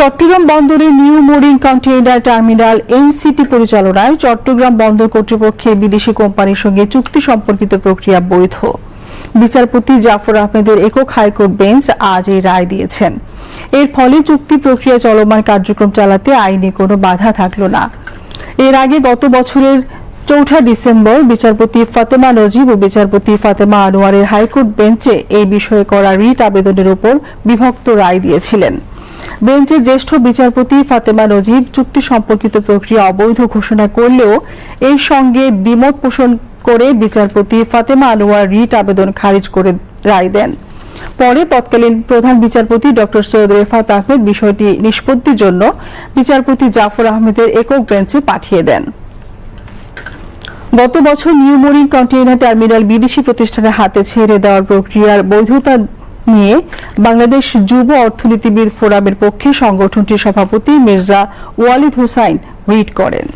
চট্টগ্রাম বন্দরের new mooring container terminal NCT পরিচালনায় চট্টগ্রাম বন্দর কর্তৃপক্ষের বিদেশি কোম্পানির সঙ্গে চুক্তি সম্পর্কিত প্রক্রিয়া বৈধ। বিচারপতি জাফর আহমেদের একক হাইকোর্ট বেঞ্চ আজ এই রায় দিয়েছেন। এর ফলে চুক্তি প্রক্রিয়া চলমান কার্যক্রম চালাতে আইনে কোনো বাধা থাকল না। এর আগে গত বছরের চৌঠা ডিসেম্বর বিচারপতি ফাতেমা নজিব ও বিচারপতি ফাতেমা আনোয়ারের হাইকোর্ট বেঞ্চে এই বিষয়ে করা রিট আবেদনের উপর বিভক্ত রায় দিয়েছিলেন। বেঞ্চের জ্যেষ্ঠ বিচারপতি ফাতেমা নজিব চুক্তি সম্পর্কিত প্রক্রিয়া অবৈধ ঘোষণা করলেও এর সঙ্গে দ্বিমত পোষণ করে বিচারপতি ফাতেমা আনোয়ার রিট আবেদন খারিজ করে রায় দেন। পরে তৎকালীন প্রধান বিচারপতি ডক্টর সৈয়দ রেফাত আহমেদ বিষয়টি নিষ্পত্তির জন্য বিচারপতি জাফর আহমেদের একক বেঞ্চে পাঠিয়ে দেন। গত বছর নিউ মোরিং কন্টেইনার টার্মিনাল বিদেশি প্রতিষ্ঠানের হাতে ছেড়ে দেওয়ার প্রক্রিয়ার বৈধতা নিয়ে বাংলাদেশ যুব অর্থনীতিবিদ ফোরামের পক্ষে সংগঠনটির সভাপতি মির্জা ওয়ালিদ হুসাইন হুইট করেন।